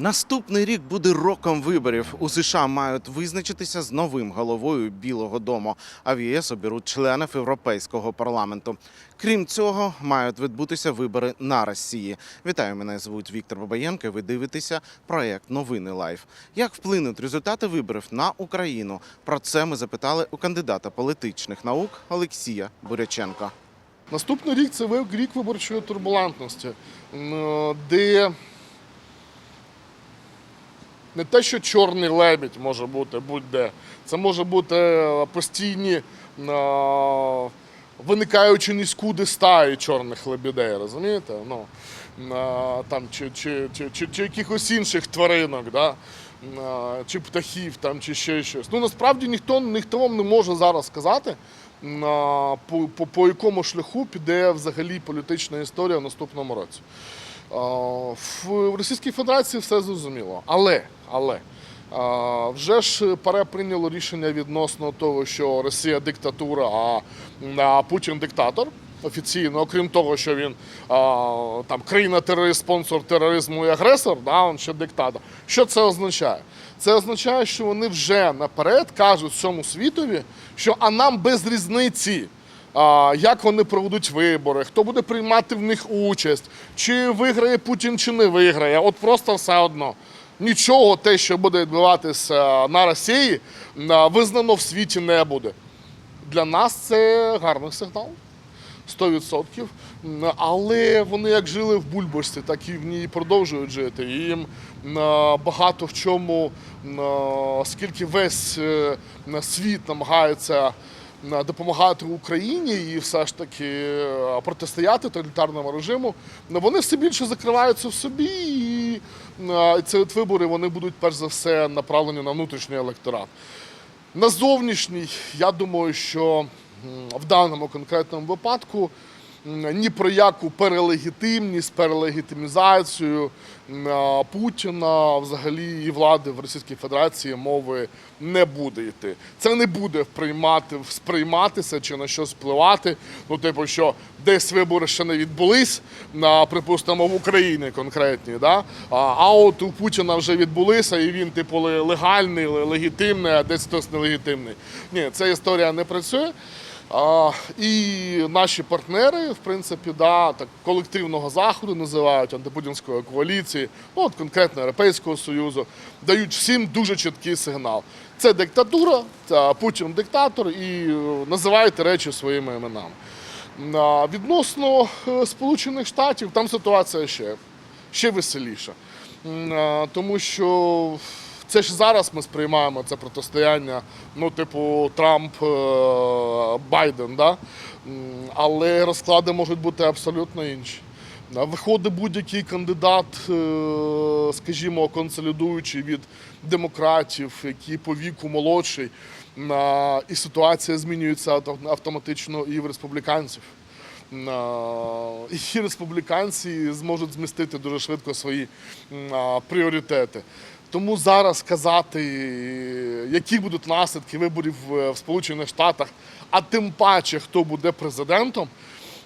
Наступний рік буде роком виборів. У США мають визначитися з новим головою Білого Дому, а в ЄС оберуть членів Європейського парламенту. Крім цього, мають відбутися вибори на Росії. Вітаю, мене звуть Віктор Бабаєнко. Ви дивитеся проект Новини Лайф. Як вплинуть результати виборів на Україну? Про це ми запитали у кандидата політичних наук Олексія Буряченка. Наступний рік це рік виборчої турбулентності, де не те, що чорний лебідь може бути будь-де, це може бути е, постійні е, виникаючі низькуди стаї чорних лебідей, розумієте? Ну, е, там, чи, чи, чи, чи, чи якихось інших тваринок, да? Чи птахів, там, чи ще щось. Ну насправді ніхто, ніхто вам не може зараз сказати, по, по, по якому шляху піде взагалі політична історія в наступному році. В Російській Федерації все зрозуміло. Але, але вже ж ПАРЕ прийняло рішення відносно того, що Росія диктатура, а, Путін диктатор. Офіційно, окрім того, що він а, там країна-терорист, спонсор тероризму і агресор, да, він ще диктатор. Що це означає? Це означає, що вони вже наперед кажуть всьому світові, що а нам без різниці як вони проведуть вибори, хто буде приймати в них участь, чи виграє Путін, чи не виграє. От просто все одно. Нічого те, що буде відбуватися на Росії, визнано в світі не буде. Для нас це гарний сигнал. 100%. Але вони як жили в бульбашці, так і в ній продовжують жити. І їм м, багато в чому, оскільки весь е, світ намагається допомагати Україні і все ж таки е, протистояти тоталітарному режиму, вони все більше закриваються в собі, і м, ці от вибори вони будуть перш за все направлені на внутрішній електорат. На зовнішній, я думаю, що в даному конкретному випадку ні про яку перелегітимність, перелегітимізацію Путіна взагалі і влади в Російській Федерації мови не буде йти. Це не буде приймати, сприйматися чи на щось впливати. Ну, типу, що десь вибори ще не відбулись, на, припустимо, в Україні конкретні. Да? А, от у Путіна вже відбулися, і він, типу, легальний, ле- легітимний, а десь хтось нелегітимний. Ні, ця історія не працює. А, і наші партнери, в принципі, да, так, колективного заходу називають антипутінської коаліції, ну, от конкретно Європейського Союзу, дають всім дуже чіткий сигнал. Це диктатура, це Путін диктатор, і е, називайте речі своїми іменами. А, Відносно е, Сполучених Штатів, там ситуація ще, ще веселіша. А, Тому що це ж зараз ми сприймаємо це протистояння, ну, типу, Трамп, е, Байден, да? Але розклади можуть бути абсолютно інші. Виходить будь-який кандидат, е, скажімо, консолідуючий від демократів, який по віку молодший, і ситуація змінюється автоматично і в республіканців. І республіканці зможуть змістити дуже швидко свої пріоритети. Тому зараз казати, які будуть наслідки виборів в в Сполучених Штатах, а тим паче, хто буде президентом,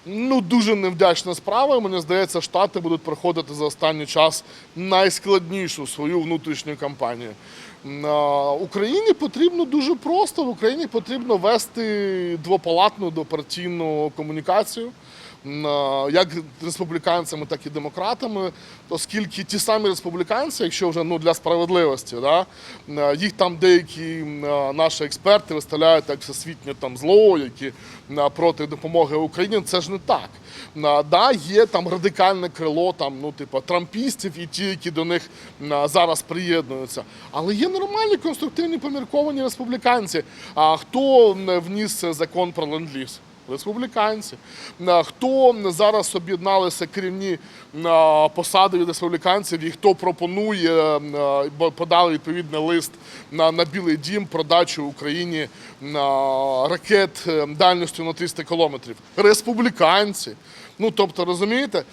ну дуже невдячна справа. Мені здається, Штати будуть проходити за останній час найскладнішу свою внутрішню кампанію. Україні потрібно дуже просто. В Україні потрібно вести двопалатну двопартійну комунікацію. Як республіканцями, так і демократами, оскільки ті самі республіканці, якщо вже ну для справедливості, да, їх там деякі наші експерти виставляють як всесвітнє там зло, які м, проти допомоги Україні. Це ж не так. Да, є там радикальне крило, там ну типу трампістів і ті, які до них зараз приєднуються. Але є нормальні конструктивні помірковані республіканці. А хто вніс закон про ленд-ліз? Республіканці. Хто зараз об'єдналися керівні посади від республіканців і хто пропонує, бо подали відповідний лист на, на Білий Дім про дачу Україні ракет е, дальністю на 300 кілометрів? Республіканці. Ну, тобто, розумієте, е,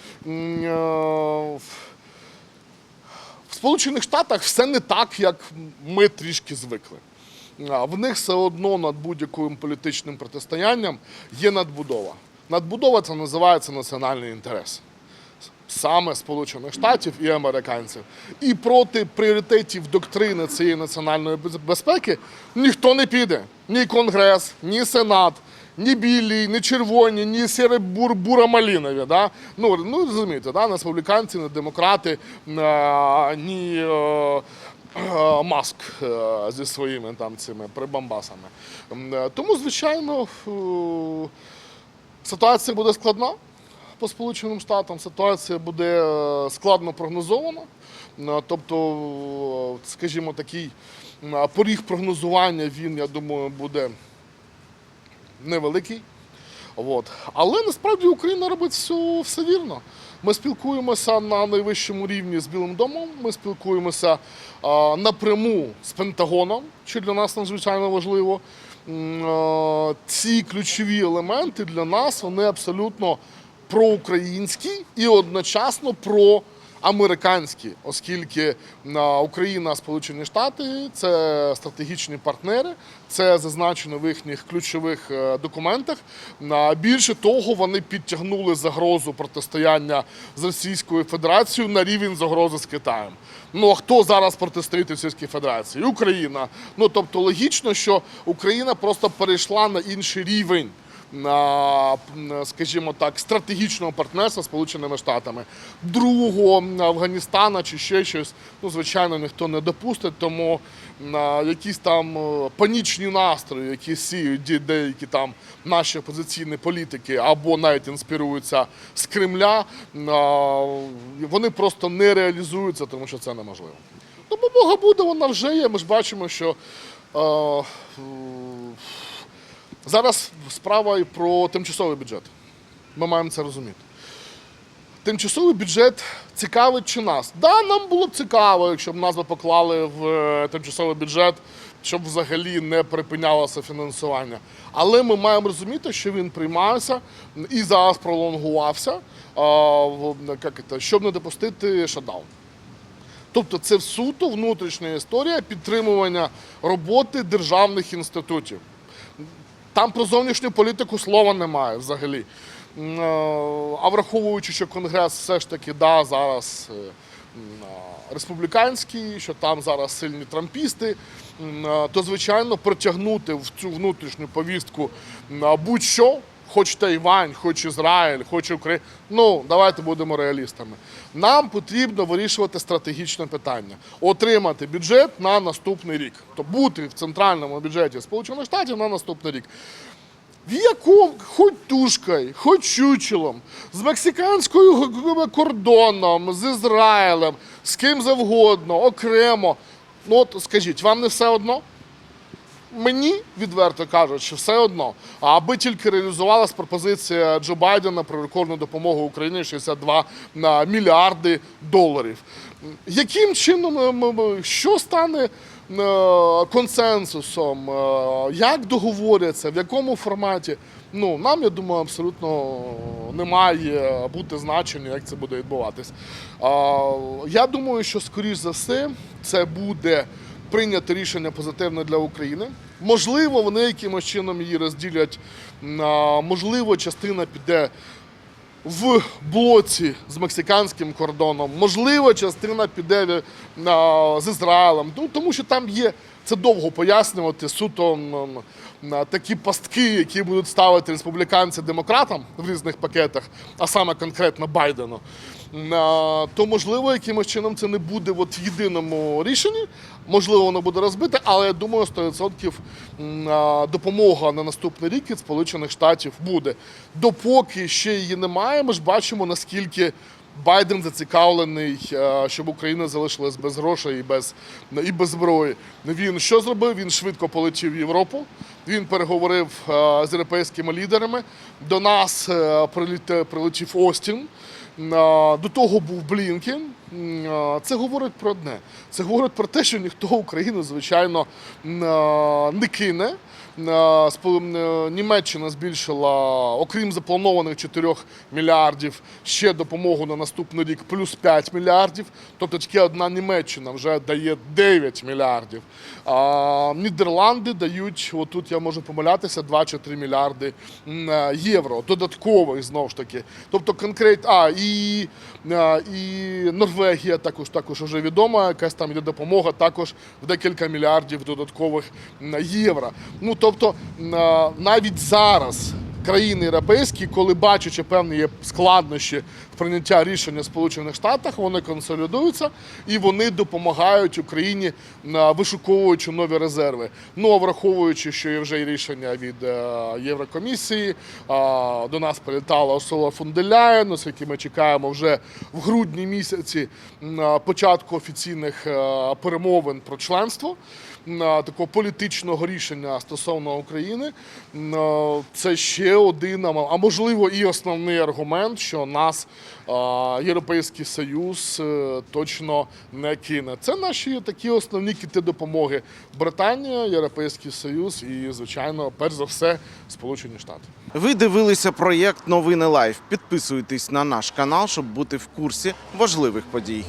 в Сполучених Штатах все не так, як ми трішки звикли. В них все одно над будь-яким політичним протистоянням є надбудова. Надбудова це називається національний інтерес. саме Сполучених Штатів і американців. І проти пріоритетів доктрини цієї національної безпеки ніхто не піде. Ні Конгрес, ні Сенат, ні білі, ні червоні, ні сіре бур, бура-малінові. Да? Ну, ну розумієте, да? не республіканці, не демократи, ні. е, Маск е, зі своїми там цими прибамбасами. Е, Тому, звичайно, е, ситуація буде складна по Сполученим Штатам. Ситуація буде е, складно прогнозована. Е, Тобто, е, скажімо, такий поріг прогнозування він, я думаю, буде невеликий. От. Але насправді Україна робить все, все вірно. Ми спілкуємося на найвищому рівні з Білим домом, ми спілкуємося а, напряму з Пентагоном, що для нас надзвичайно важливо. Ці ключові елементи для нас вони абсолютно проукраїнські і одночасно про американські, оскільки Україна, Сполучені Штати це стратегічні партнери, це зазначено в їхніх ключових е, документах. Більше того, вони підтягнули загрозу протистояння з Російською Федерацією на рівень загрози з Китаєм. Ну а хто зараз протистоїть Російській Федерації? Україна. Ну тобто логічно, що Україна просто перейшла на інший рівень на, скажімо так, стратегічного партнерства Сполученими Штатами. Другого Афганістана чи ще щось, ну, звичайно, ніхто не допустить, тому м, а, якісь там е, панічні настрої, які сіють деякі там наші опозиційні політики або навіть інспіруються з Кремля, вони просто не реалізуються, тому що це неможливо. Ну, бо Бога буде, вона вже є. Ми ж бачимо, що. Зараз справа і про тимчасовий бюджет. Ми маємо це розуміти. Тимчасовий бюджет цікавить чи нас? Да, нам було б цікаво, якщо б нас би поклали в е, тимчасовий бюджет, щоб взагалі не припинялося фінансування. Але ми маємо розуміти, що він приймався і зараз пролонгувався, щоб не допустити шатдаун. Тобто це суто внутрішня історія підтримування роботи державних інститутів. Там про зовнішню політику слова немає взагалі. Е, А враховуючи, що Конгрес все ж таки да, зараз е, е, республіканський, що там зараз сильні трампісти, то звичайно протягнути в цю внутрішню повістку будь-що. Хоч Тайвань, хоч Ізраїль, хоч Україна. Ну, давайте будемо реалістами. Нам потрібно вирішувати стратегічне питання, отримати бюджет на наступний рік. Тобто бути в центральному бюджеті Сполучених Штатів на наступний рік. В якому хоч тушкою, хоч чучелом, з мексиканською кордоном, з Ізраїлем, з ким завгодно, окремо. Ну от скажіть, вам не все одно? Мені відверто кажуть, що все одно, аби тільки реалізувалась пропозиція Джо Байдена про рекордну допомогу Україні 62 на мільярди доларів. Яким чином м- м- що стане е, консенсусом? Е, Як договоряться, в якому форматі? Ну нам я думаю, абсолютно не має бути значення, як це буде відбуватись. Я думаю, що скоріш за все це буде прийняти рішення позитивне для України. Можливо, вони якимось чином її розділять. Можливо, частина піде в блоці з мексиканським кордоном. Можливо, частина піде е, з Ізраїлем. Ну, тому що там є. Це довго пояснювати суто такі пастки, які будуть ставити республіканці демократам в різних пакетах, а саме конкретно Байдену. То можливо, якимось чином це не буде в єдиному рішенні. Можливо, воно буде розбите, але я думаю, 100% допомога на наступний рік від Сполучених Штатів буде. Допоки ще її немає, ми ж бачимо, наскільки Байден зацікавлений, е, щоб Україна залишилась без грошей і без, і без зброї. Він що зробив? Він швидко полетів в Європу. Він переговорив е, з європейськими лідерами. До нас е, прилетів Остін. До того був Блінкен. Це говорить про одне. Це говорить про те, що ніхто Україну, звичайно, не кине. Е, е, Німеччина збільшила, окрім запланованих 4 мільярдів, ще допомогу на наступний рік плюс 5 мільярдів. Тобто тільки одна Німеччина вже дає 9 мільярдів. А Нідерланди дають, отут я можу помилятися, 2 чи 3 мільярди е, євро. Додаткових знову ж таки. Тобто конкрет, а і, і Норвегія також також вже відома, якась там йде допомога також в декілька мільярдів додаткових євро. Ну тобто е, навіть зараз. Країни європейські, коли бачачи певні є складнощі прийняття рішення Сполучених Штатах, вони консолідуються і вони допомагають Україні вишуковуючи нові резерви. Ну а враховуючи, що є вже і рішення від е, Єврокомісії, до нас прилітала Урсула де оскільки ми чекаємо вже в грудні місяці початку офіційних е, перемовин про членство такого політичного рішення стосовно України. Е, Це ще один, а можливо і основний аргумент, що нас Європейський Союз е, точно не кине. Це наші такі основні кіти допомоги: Британія, Європейський Союз і, звичайно, перш за все, Сполучені Штати. Ви дивилися проєкт Новини Лайф. Підписуйтесь на наш канал, щоб бути в курсі важливих подій.